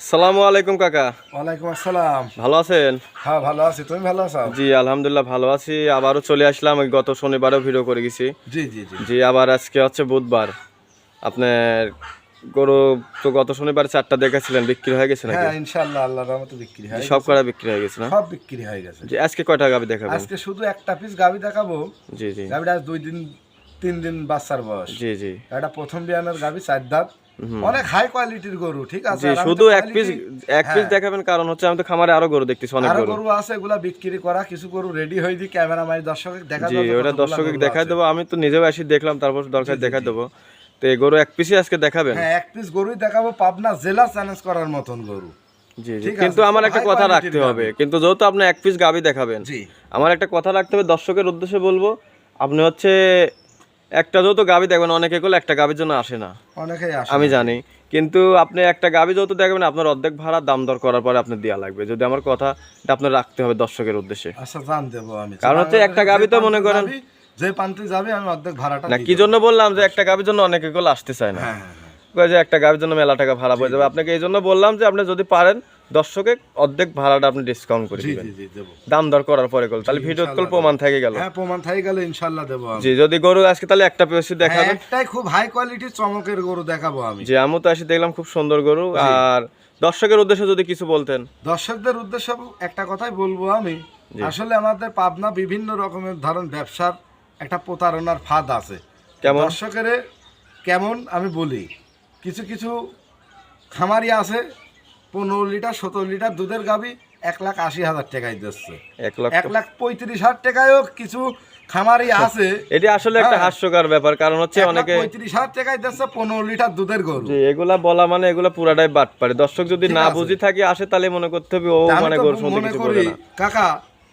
আসসালামু আলাইকুম কাকা। ওয়ালাইকুম আসসালাম। ভালো আছেন? হ্যাঁ ভালো আছি। তুমি ভালো আছো? জি আলহামদুলিল্লাহ ভালো আছি। আবারও চলে আসলাম গত শনিবারও ভিডিও করে গেছি। জি জি জি। জি আবার আজকে হচ্ছে বুধবার। আপনার গরু তো গত শনিবার চারটা দেখেছিলেন বিক্রি হয়ে গেছে নাকি? হ্যাঁ ইনশাআল্লাহ আল্লাহর রহমতে বিক্রি হয় সব বিক্রি হয়ে গেছে না? সব বিক্রি হয়ে গেছে। জি আজকে কয়টা গাবি দেখাবেন? আজকে শুধু একটা পিস গাবি দেখাবো। জি জি। গাবিটা আজ দুই দিন তিন দিন বাচ্চার বয়স। জি জি। এটা প্রথম বিয়ানের গাবি চার দাঁত। অনেক হাই কোয়ালিটির গরু ঠিক আছে? শুধু এক পিস এক পিস দেখাবেন কারণ হচ্ছে আমি তো খামারে আরও গরু দেখতেছি অনেক গরু। গরু আছে এগুলা বিক্রি করা কিছু গরু রেডি হয়ে দি ক্যামেরা মাই দর্শক দেখা জি ওটা গরু দেখাই। দেবো। আমি তো নিজেও এসে দেখলাম তারপর দরকার দেখাই দেবো। তো এই গরু এক পিসই আজকে দেখাবেন? হ্যাঁ এক পিস গরুই দেখাবো পাবনা জেলা চ্যালেঞ্জ করার মতন গরু। জি জি। কিন্তু আমার একটা কথা রাখতে হবে। কিন্তু যেহেতু আপনি এক পিস গাবি দেখাবেন আমার একটা কথা রাখতে হবে দর্শকের উদ্দেশ্যে বলব আপনি হচ্ছে একটা যেহেতু গাবি দেখবেন অনেকে করলে একটা গাবির জন্য আসে না। অনেকেই আসে আমি জানি। কিন্তু আপনি একটা গাবি যেহেতু দেখবেন আপনার অর্ধেক ভাড়া দাম দর করার পরে আপনার দেওয়া লাগবে। যদি আমার কথা আপনার রাখতে হবে দর্শকের উদ্দেশ্যে। আচ্ছা জান দেবো আমি। কারণ হচ্ছে একটা গাবি তো মনে করেন- যে পান্তে যাবে আমি অর্ধেক ভাড়াটা না কি জন্য বললাম যে একটা গাবির জন্য অনেকে করলে আসতে চায় না। হ্যাঁ হ্যাঁ হ্যাঁ। যে একটা গাবির জন্য মেলা টাকা ভাড়া পড়ে যাবে। আপনাকে এই জন্য বললাম যে আপনি যদি পারেন দর্শকে অর্ধেক ভাড়াটা আপনি ডিসকাউন্ট করে দিবেন। জি জি দেবো। দাম দর করার পরে কল তাহলে ভিডিও কল প্রমাণ থেকে গেল। হ্যাঁ প্রমাণ থেকে গেলে ইনশাল্লাহ দেবো জি যদি গরু আজকে তাহলে একটা পেয়েছি দেখাবেন। একটাই খুব হাই কোয়ালিটির চমকের গরু দেখাবো আমি। যে আমি তো এসে দেখলাম খুব সুন্দর গরু। আর দর্শকের উদ্দেশ্যে যদি কিছু বলতেন। দর্শকদের উদ্দেশ্যে একটা কথাই বলব আমি। আসলে আমাদের পাবনা বিভিন্ন রকমের ধরন ব্যবসার একটা প্রতারণার ফাঁদ আছে। কেমন? দর্শকের কেমন আমি বলি। কিছু কিছু খামারি আছে পনেরো লিটার সতেরো লিটার দুধের গাবি এক লাখ আশি হাজার টাকায় দিচ্ছে। এক লাখ পঁয়ত্রিশ হাজার টাকায়ও কিছু খামারি আছে। এটি আসলে একটা হ্যাঁ। হাস্যকর ব্যাপার কারণ হচ্ছে অনেকে পঁয়ত্রিশ হাজার টাকায় দিচ্ছে পনেরো লিটার দুধের গরু। এগুলা বলা মানে এগুলা পুরাটাই বাট পারে দর্শক যদি না। বুঝি থাকে আসে তাহলে মনে করতে হবে ও মানে গরু মনে করি কাকা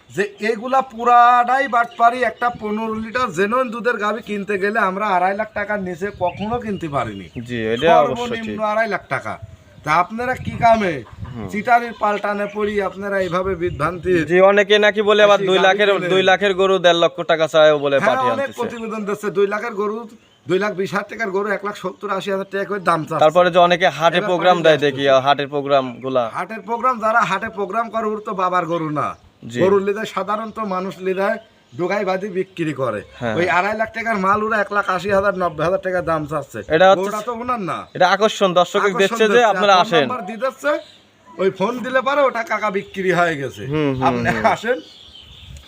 যে এগুলা পুরাটাই বাটপারি একটা পনেরো লিটার জেনুইন দুধের গাবি কিনতে গেলে আমরা আড়াই লাখ টাকার নিচে কখনো কিনতে পারিনি। জি এটা অবশ্যই আড়াই লাখ টাকা। তা আপনারা কি কামে? চিটারির পাল্টানে পড়ি আপনারা এইভাবে বিভ্রান্তি? জি অনেকে নাকি বলে আবার দুই লাখের দুই লাখের গরু দেড় লক্ষ টাকা চায় বলে হ্যাঁ পাঠিয়ে অনেক প্রতিবেদন দিচ্ছে দুই লাখের গরু দুই লাখ বিশ হাজার টাকার গরু এক লাখ সত্তর আশি হাজার টাকা করে দাম চাচ্ছে। তারপরে যে অনেকে হাটে প্রোগ্রাম দেয় দেখি হাটের প্রোগ্রামগুলা। হাটের প্রোগ্রাম যারা হাটে প্রোগ্রাম করে ওর তো বাবার গরু না। জি। গরুর লিদায় সাধারণত মানুষ লিদায় ডোগাই বাদি বিক্রি করে। হ্যাঁ। ওই আড়াই লাখ টাকার মাল ওরা এক লাখ আশি হাজার নব্বই হাজার টাকা দাম চাচ্ছে। এটা গরুটা তো ওনার না। এটা আকর্ষণ দর্শক দেখছে যে আপনারা আসেন। দিচ্ছে, ওই ফোন দিলে পারে ওটা কাকা বিক্রি হয়ে গেছে। আপনি আসেন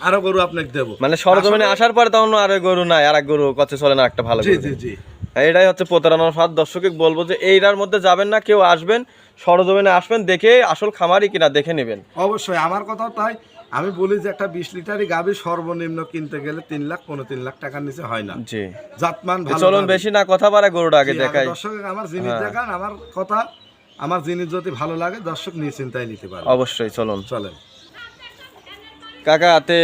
আরও গরু আপনাকে দেবো। মানে সরজমিনে আসার পরে তখন আর গরু নাই আর এক গরু কচ্ছে চলে না একটা ভালো জি জি জি। এটাই হচ্ছে প্রতারণার ফাঁদ। দর্শকে বলব যে এইটার মধ্যে যাবেন না কেউ আসবেন সরজমিনে আসবেন দেখে আসল খামারই কিনা দেখে নেবেন। অবশ্যই আমার কথা তাই। আমি বলি যে একটা বিশ লিটারই গাভী সর্বনিম্ন কিনতে গেলে তিন লাখ পনেরো তিন লাখ টাকার নিচে হয় না। জি। জাতমান চলুন বেশি না কথা বাড়া গরুটা আগে দেখাই। দর্শক আমার জিনিস হ্যাঁ। দেখান আমার কথা আমার জিনিস যদি ভালো লাগে দর্শক নিশ্চিন্তায় নিতে পারে অবশ্যই চলুন। চলেন। কাকা তে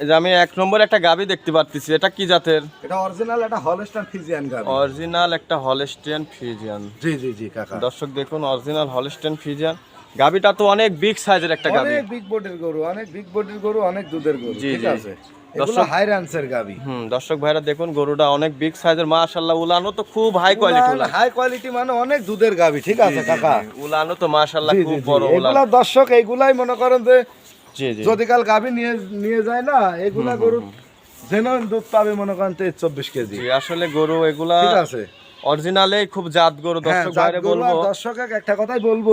যে আমি এক নম্বর একটা গাবি দেখতে পাচ্ছি এটা কি জাতের? এটা অরিজিনাল একটা হলস্টার ফিজিয়ান গাভি। অরিজিনাল একটা হলস্টিয়ান ফিজিয়ান। জি জি জি কাকা। দর্শক দেখুন অরিজিনাল হলস্টিয়ান ফিজিয়ান। গাবিটা তো অনেক বিগ সাইজের একটা গাবি। অনেক বিগ বডির গরু অনেক বিগ বডির গরু অনেক দুধের গরু ঠিক আছে? এগুলো হাই রান্সের গাভি হুম দর্শক ভাইরা দেখুন গরুটা অনেক বিগ সাইজের মাশাআল্লাহ উলানো তো খুব হাই কোয়ালিটি উলান। হাই কোয়ালিটি মানে অনেক দুধের গাভি ঠিক আছে কাকা? উলানো তো মাশাআল্লাহ খুব বড় উলান। এগুলা দর্শক এইগুলাই মনে করেন যে জি জি। যদি কাল গাভি নিয়ে নিয়ে যায় না এগুলা গরু যেন দুধ পাবে মনে করেন তেইশ চব্বিশ কেজি। জি, আসলে গরু এগুলা ঠিক আছে? অরিজিনালে খুব জাত গরু হ্যাঁ, দর্শক আর বলব। দর্শক একটা কথাই বলব।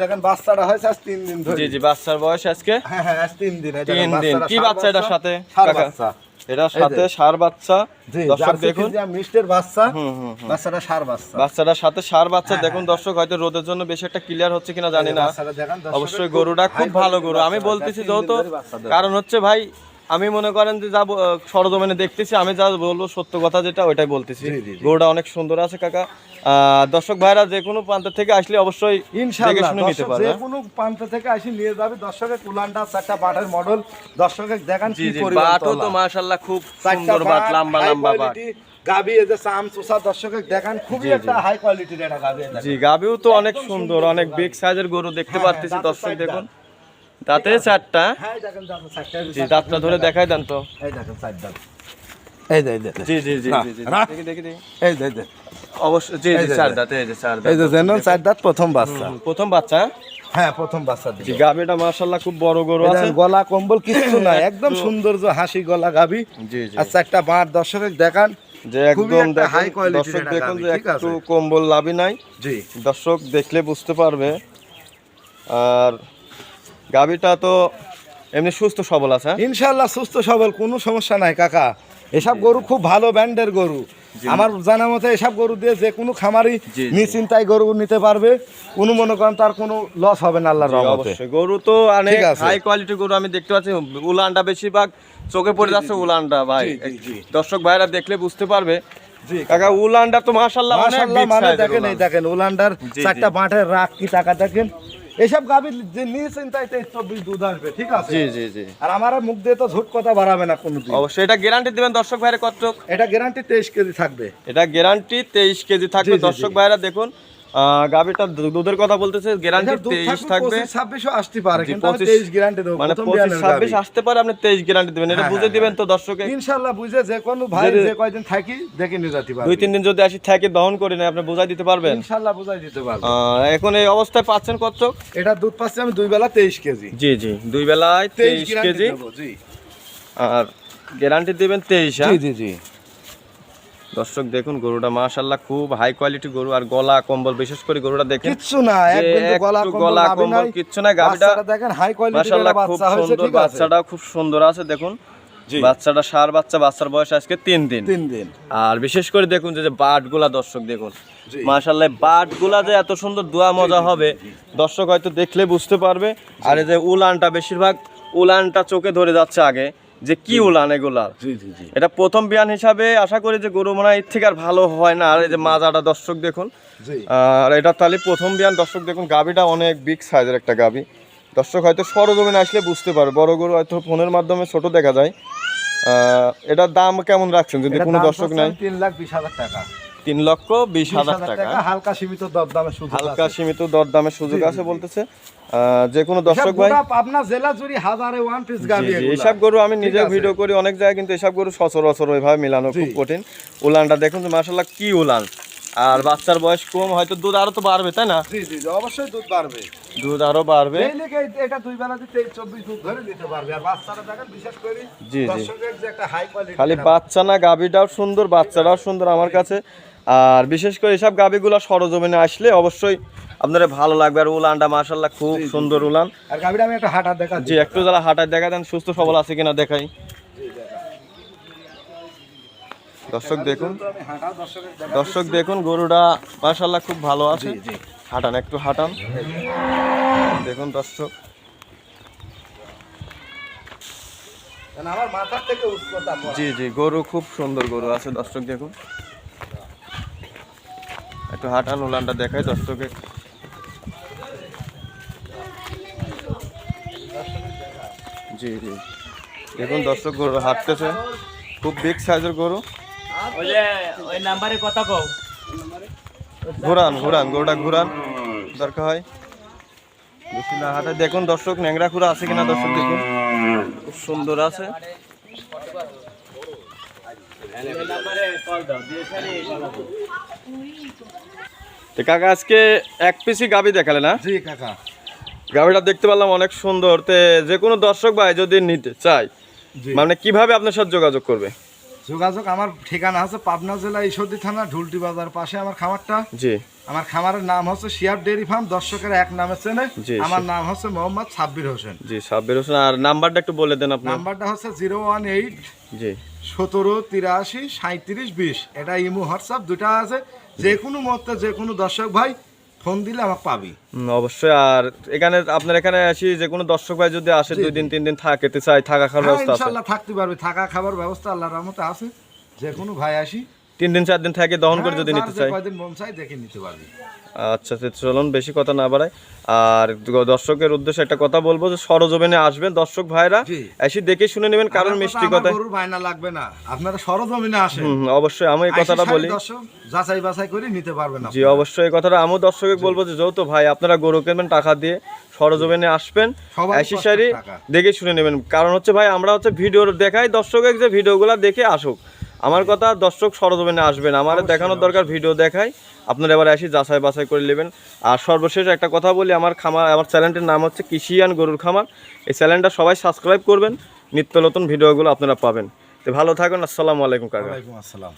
দেখেন বাচ্চাটা হয়েছে আজ তিন দিন ধরে। জি জি বাচ্চার বয়স আজকে? হ্যাঁ হ্যাঁ আজ তিন দিন। তিন দিন। কি বাচ্চা? এটার সাথে? বাচ্চা। এটার সাথে সার বাচ্চা? দর্শক দেখুন। মিষ্টের বাচ্চা। বাচ্চাটা সার বাচ্চা। বাচ্চাটার সাথে সার বাচ্চা। হ্যাঁ, দেখুন দর্শক হয়তো রোদের জন্য বেশি একটা ক্লিয়ার হচ্ছে কিনা জানি না। অবশ্যই গরুটা খুব ভালো গরু। আমি বলতেছি যেহেতু। কারণ হচ্ছে ভাই আমি মনে করেন যে যা সরজমিনে দেখতেছি আমি যা বলব সত্য কথা যেটা ওইটাই বলতেছি। গরুটা অনেক সুন্দর আছে কাকা। আহ, দর্শক ভাইরা যে কোনো প্রান্ত থেকে আসলে অবশ্যই ইনশাআল্লাহ। শুনে নিতে দর্শক পারবে। যে হ্যাঁ? কোনো প্রান্ত থেকে আসি নিয়ে যাবে। দর্শকের কুলান্ডা চারটা বাটের মডেল দর্শকের দেখান কি পরিমাণ বাটও তো মাশাআল্লাহ খুব সুন্দর বাট লম্বা লম্বা বাট। গাবি এই যে চাম চুষা দর্শকের দেখান খুবই একটা হাই কোয়ালিটির একটা গাবি। জি গাবিও তো অনেক সুন্দর অনেক বিগ সাইজের গরু দেখতে হ্যাঁ, পারতেছি দাঁতের দর্শক দেখুন। তাতে চারটা? হ্যাঁ জি দাঁতটা ধরে দেখাই দেন তো। এই দেখেন চার দাঁত। এই যে জি জি জি জি জি দেখি দেখি দেখি। এই যে যে অবশ্যই জি জি চার দাঁত এই যে চার দাঁত। এই যে জেনুইন চার দাঁত প্রথম বাচ্চা। প্রথম বাচ্চা? হ্যাঁ? প্রথম বাচ্চা দিবে। গাবিটা মাশাআল্লাহ খুব বড় গরু আছে। গলা কম্বল নাই একদম সৌন্দর্য হাসি গলা গাবি জি জি। আচ্ছা একটা বাঁট দর্শকের দেখান। যে একদম দর্শক দেখুন যে একটু কম্বল লাভই নাই। জি। দর্শক দেখলে বুঝতে পারবে। আর গাবিটা তো এমনি সুস্থ সবল আছে হ্যাঁ? ইনশাল্লাহ সুস্থ সবল কোনো সমস্যা নাই কাকা। এসব গরু খুব ভালো ব্যান্ডের গরু। আমার জানা মতে এসব গরু দিয়ে যে কোনো খামারি। নিশ্চিন্তায় গরু নিতে পারবে। কোনো মনে করেন তার কোনো লস হবে না আল্লাহর রহমতে। গরু তো অনেক হাই কোয়ালিটি গরু আমি দেখতে পাচ্ছি। উলানটা বেশিরভাগ চোখে পড়ে যাচ্ছে উলানটা ভাই। দর্শক ভাইরা দেখলে বুঝতে পারবে। কাকা। উলানটা তো মাশাআল্লাহ মাশাআল্লাহ big মানে দেখেন এই দেখেন উলান্ডার চারটা। বাঁটের রাখ কি টাকা দেখেন? এসব গাভীর যে নিশ্চিন্তায় তেইশ চব্বিশ দুধ আসবে ঠিক আছে? জি জি জি। আর আমার মুখ দিয়ে তো ঝুট কথা বাড়াবে না কোনো অবশ্যই এটা গ্যারান্টি দিবেন দর্শক ভাইরা কত এটা গ্যারান্টি তেইশ কেজি থাকবে। এটা গ্যারান্টি তেইশ কেজি থাকবে। দর্শক ভাইরা দেখুন গাভীটা দুধের কথা বলতেছে গ্যারান্টি এটার দুধ তেইশ থাকবে। থাকবে পঁচিশ ছাব্বিশও আসতে পারে কিন্তু আমি 25 তেইশ গ্যারান্টি দেবো মানে প্রথম পঁচিশ বিয়ানের ছাব্বিশ গাভী। আসতে পারে আপনি তেইশ গ্যারান্টি দেবেন। এটা হ্যাঁ, বুঝে হ্যাঁ, দিবেন তো দর্শকে। ইনশাল্লাহ বুঝে যে কোনো ভাই যে কয়দিন থাকি দেখে নিয়ে যেতে পারবে। দুই তিন দিন যদি আসি থাকে দহন করে নেয় আপনি বুঝাই দিতে পারবেন? ইনশাল্লাহ বুঝাই দিতে পারবে। এখন এই অবস্থায় পাচ্ছেন কত? এটা দুধ পাচ্ছি আমি দুই বেলা তেইশ কেজি। জি জি দুই বেলায় তেইশ তেইশ কেজি। আর গ্যারান্টি দেবেন তেইশ জি জি জি। দর্শক দেখুন গরুটা মাশাল্লাহ খুব হাই কোয়ালিটি গরু। আর গলা কম্বল বিশেষ করে গরুটা দেখেন কিচ্ছু না গলা কম্বল। কিচ্ছু না, গাভীটা দেখেন হাই কোয়ালিটির মাশাল্লাহ খুব সুন্দর বাচ্চাটা খুব সুন্দর আছে দেখুন। বাচ্চাটা সার বাচ্চা বাচ্চার বয়স আজকে তিন দিন। তিন দিন। আর বিশেষ করে দেখুন যে বাটগুলা দর্শক দেখুন জি। মাশাল্লাহ বাটগুলা যে এত সুন্দর দোয়া মজা হবে দর্শক হয়তো দেখলে বুঝতে পারবে। আর এই যে উলানটা বেশিরভাগ উলানটা চোখে ধরে যাচ্ছে আগে। যে কি উলান এগুলার? জি জি জি। এটা প্রথম বিয়ান হিসাবে আশা করি যে গরু মনে হয় এর থেকে আর ভালো হয় না। আর এই যে মাজাটা দর্শক দেখুন। আর এটা তাহলে প্রথম বিয়ান। দর্শক দেখুন গাবিটা অনেক বিগ সাইজের একটা গাবি দর্শক হয়তো সরজমিনে আসলে বুঝতে পারবে। বড় গরু হয়তো ফোনের মাধ্যমে ছোট দেখা যায়। আহ, এটার দাম কেমন রাখছেন? যদি কোনো দর্শক নাই তিন লাখ বিশ হাজার টাকা। তিন লক্ষ বিশ হাজার টাকা। হালকা সীমিত দরদামে হালকা। সীমিত দরদামের সুযোগ আছে বলতেছে। যে কোনো দর্শক এসব ভাই পাবনা জেলা জুড়ি হাজারে ওয়ান পিস গাবি জি, এইসব গরু আমি নিজে ভিডিও করি অনেক জায়গায় কিন্তু এসব গরু সচরাচর ওইভাবে মেলানো খুব কঠিন। উলানটা দেখুন যে মাসাল্লাহ কি উলান। আর বাচ্চার বয়স কম হয়তো দুধ আরও তো বাড়বে তাই না? জি জি অবশ্যই দুধ বাড়বে। দুধ আরও বাড়বে। এটা দুই বেলা তেইশ চব্বিশ দুধ ধরে দিতে পারবে। আর বাচ্চারা দেখেন বিশেষ করে জি, জি। দর্শকের যে একটা হাই কোয়ালিটি খালি বাচ্চা না গাবিটাও সুন্দর বাচ্চারাও সুন্দর আমার কাছে। আর বিশেষ করে এসব গাবিগুলো সরজমিনে আসলে অবশ্যই আপনারা ভালো লাগবে। আর উলানটা মাসাল্লাহ খুব সুন্দর উলান। আর গাবিটা আমি একটা হাঁটা দেখা জি একটু যারা হাঁটায় দেখা দেন সুস্থ সবল আছে কিনা দেখাই। দর্শক দেখুন দর্শক দেখুন গরুটা মাশাল্লাহ খুব ভালো আছে। হাঁটান একটু হাঁটান। দেখুন দর্শক। জি জি গরু খুব সুন্দর গরু আছে দর্শক দেখুন। একটু হাঁটান উলানটা দেখাই দর্শকে। জি জি। দেখুন দর্শক গরু হাঁটতেছে। খুব বিগ সাইজের গরু। ওই নাম্বারে কথা কও। ঘুরান ঘুরান গরুটা ঘুরান। দরকার হয়। বেশি না হাতে দেখুন দর্শক ন্যাংরা খুরা আছে কিনা দর্শক দেখুন। খুব সুন্দর আছে ওই নাম্বারে কল দাও দিয়ে খালি তো কাকা আজকে এক পিসি গাবি দেখালে না? জি কাকা। গাবিটা দেখতে পারলাম অনেক সুন্দর। তে যে কোনো দর্শক ভাই যদি নিতে চাই মানে কীভাবে আপনার সাথে যোগাযোগ করবে? যোগাযোগ আমার ঠিকানা আছে পাবনা জেলা ঈশ্বরদী থানা ঢুলটি বাজার পাশে আমার খামারটা। জি। আমার খামারের নাম হচ্ছে শিয়াব ডেয়ারি ফার্ম দর্শকের এক নামে চেনে। আমার নাম হচ্ছে মোহাম্মদ সাব্বির হোসেন। জি সাব্বির হোসেন আর নাম্বারটা একটু বলে দেন আপনার নাম্বারটা হচ্ছে জিরো ওয়ান এইট জি। সতেরো তিরাশি সাঁত্রিশ বিশ। এটা ইমো হোয়াটসঅ্যাপ দুটা আছে। যে কোনো মুহূর্তে যে কোনো দর্শক ভাই ফোন দিলে আমাকে পাবি। অবশ্যই। আর এখানে আপনার এখানে আসি যে কোনো দর্শক ভাই যদি আসে দুই দিন তিন দিন থাকতে চাই থাকা খাওয়ার হ্যাঁ ব্যবস্থা আছে। ইনশাআল্লাহ থাকতে পারবে থাকা খাবার ব্যবস্থা আল্লাহর রহমতে আছে। যে কোনো ভাই আসি তিন দিন চার দিন থাকে দহন করে হ্যাঁ, যদি নিতে চাই আচ্ছা চলুন বেশি কথা না বাড়াই। আর দর্শকের উদ্দেশ্যে একটা কথা বলব যে সরজমিনে আসবেন। দর্শক ভাইরা। এসে দেখে শুনে নেবেন কারণ মিষ্টি কথা, লাগবে না। আপনারা সরজমিনে আসেন। অবশ্যই আমি এই কথাটা বলি। যাচাই বাছাই করে নিতে পারবেন জি অবশ্যই এই কথাটা আমিও দর্শকে বলব যে যৌথ ভাই আপনারা গরু কিনবেন টাকা দিয়ে সরজমিনে আসবেন। আইসি সারি দেখে শুনে নেবেন। কারণ হচ্ছে ভাই আমরা হচ্ছে ভিডিও দেখাই দর্শকের যে ভিডিওগুলো দেখে আসুক। আমার কথা দর্শক সরজমিনে আসবেন। আমার দেখানোর দরকার ভিডিও দেখাই। আপনারা এবার আসি যাচাই বাছাই করে নেবেন। আর সর্বশেষ একটা কথা বলি আমার খামার আমার চ্যানেলটির নাম হচ্ছে কৃষিয়ান গরুর খামার। এই চ্যানেলটা সবাই সাবস্ক্রাইব করবেন। নিত্য নতুন ভিডিওগুলো আপনারা পাবেন। তো ভালো থাকুন। আসসালামু আলাইকুম কাকা। আসসালাম।